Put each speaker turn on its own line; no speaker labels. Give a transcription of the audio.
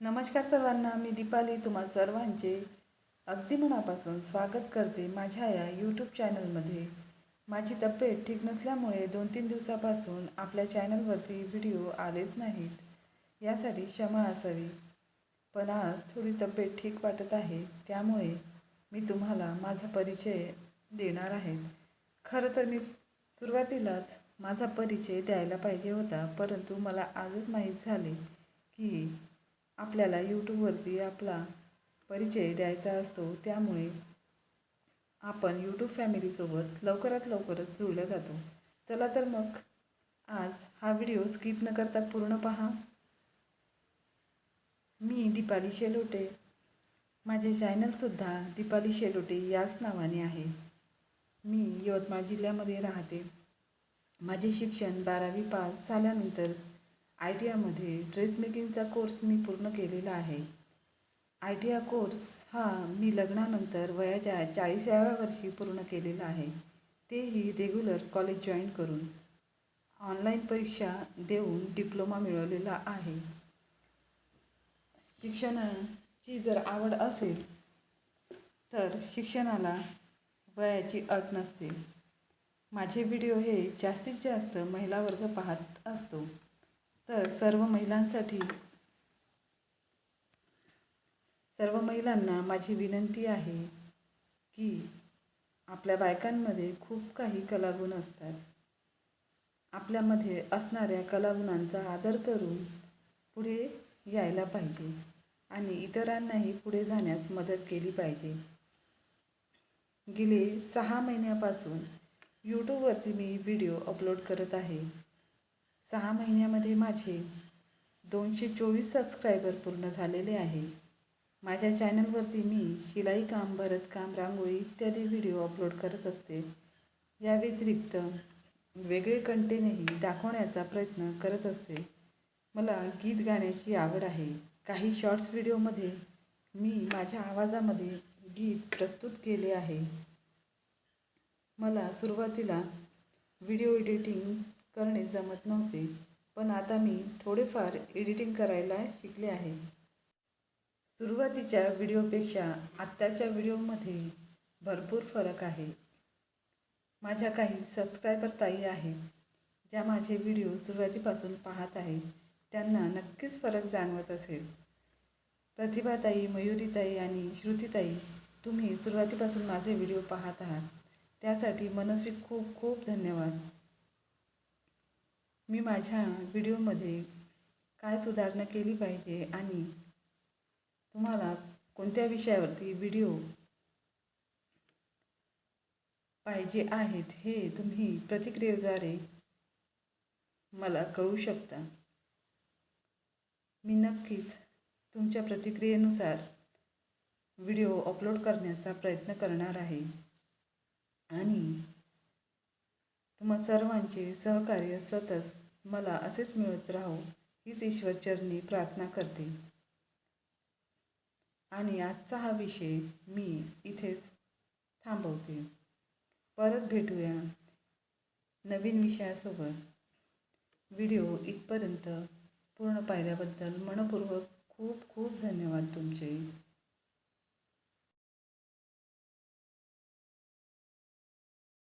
नमस्कार सर्वांना मी दीपाली तुम्हा सर्वांचे अगदी मनापासून स्वागत करते माझ्या या यूट्यूब चॅनलमध्ये माझी तब्येत ठीक नसल्यामुळे दोन तीन दिवसापासून आपल्या चॅनलवरती व्हिडिओ आलेच नाहीत. यासाठी क्षमा असावी. पण आज थोडी तब्येत ठीक वाटत आहे त्यामुळे मी तुम्हाला माझा परिचय देणार आहे. खरं तर मी सुरुवातीलाच माझा परिचय द्यायला पाहिजे होता परंतु मला आजच माहीत झाले की आपल्याला यूट्यूबवरती आपला परिचय द्यायचा असतो. त्यामुळे आपण यूट्यूब फॅमिलीसोबत लवकरात लवकरच जुळल्या जातो. चला तर मग आज हा व्हिडिओ स्किप न करता पूर्ण पहा. मी दीपाली शेलोटे. माझे चॅनलसुद्धा दीपाली शेलोटे याच नावाने आहे. मी यवतमाळ जिल्ह्यामध्ये राहते. माझे शिक्षण बारावी पास झाल्यानंतर आय टी आयमध्ये ड्रेस मेकिंगचा कोर्स मी पूर्ण केलेला आहे. आय टी आय कोर्स हा मी लग्नानंतर वयाच्या चाळीसाव्या वर्षी पूर्ण केलेला आहे. तेही रेग्युलर कॉलेज जॉईन करून ऑनलाईन परीक्षा देऊन डिप्लोमा मिळवलेला आहे. शिक्षणाची जर आवड असेल तर शिक्षणाला वयाची अट नसते. माझे व्हिडिओ हे जास्तीत जास्त महिला वर्ग पाहत असतो. तर सर्व महिलांसाठी सर्व महिलांना माझी विनंती आहे की आपल्या बायकांमध्ये खूप काही कलागुण असतात. आपल्यामध्ये असणाऱ्या कलागुणांचा आदर करून पुढे यायला पाहिजे आणि इतरांनाही पुढे जाण्यास मदत केली पाहिजे. गेले सहा महिन्यापासून यूट्यूबवरती मी व्हिडिओ अपलोड करत आहे. सहा महिन्यामध्ये माझे दोनशे चोवीस सबस्क्रायबर पूर्ण झालेले आहे. माझ्या चॅनलवरती मी शिलाई काम भरतकाम रांगोळी इत्यादी व्हिडिओ अपलोड करत असते. या व्यतिरिक्त वेगळे कंटेनही दाखवण्याचा प्रयत्न करत असते. मला गीत गाण्याची आवड आहे. काही शॉर्ट्स व्हिडिओमध्ये मी माझ्या आवाजामध्ये गीत प्रस्तुत केले आहे. मला सुरुवातीला व्हिडिओ एडिटिंग करणे जमत नव्हते. पण आता मी थोडेफार एडिटिंग करायला शिकले आहे. सुरुवातीच्या व्हिडिओपेक्षा आत्ताच्या व्हिडिओमध्ये भरपूर फरक आहे. माझ्या काही सबस्क्रायबर ताई आहेत ज्या माझे व्हिडिओ सुरुवातीपासून पाहत आहेत. त्यांना नक्कीच फरक जाणवत असेल. प्रतिभाताई मयुरीताई आणि श्रुतीताई तुम्ही सुरुवातीपासून माझे व्हिडिओ पाहत आहात. त्यासाठी मनस्वी खूप खूप धन्यवाद. मी माझ्या व्हिडिओमध्ये काय सुधारणा केली पाहिजे आणि तुम्हाला कोणत्या विषयावरती व्हिडिओ पाहिजे आहेत हे तुम्ही प्रतिक्रियेद्वारे मला कळू शकता. मी नक्कीच तुमच्या प्रतिक्रियेनुसार व्हिडिओ अपलोड करण्याचा प्रयत्न करणार आहे. आणि तुम्हा सर्वांचे सहकार्य सतत मला असेच मिळत राहो हीच ईश्वरचरणी प्रार्थना करते. आणि आजचा हा विषय मी इथेच थांबवते. परत भेटूया नवीन विषयासोबत. व्हिडिओ इथपर्यंत पूर्ण पाहिल्याबद्दल मनपूर्वक खूप खूप धन्यवाद तुमचे.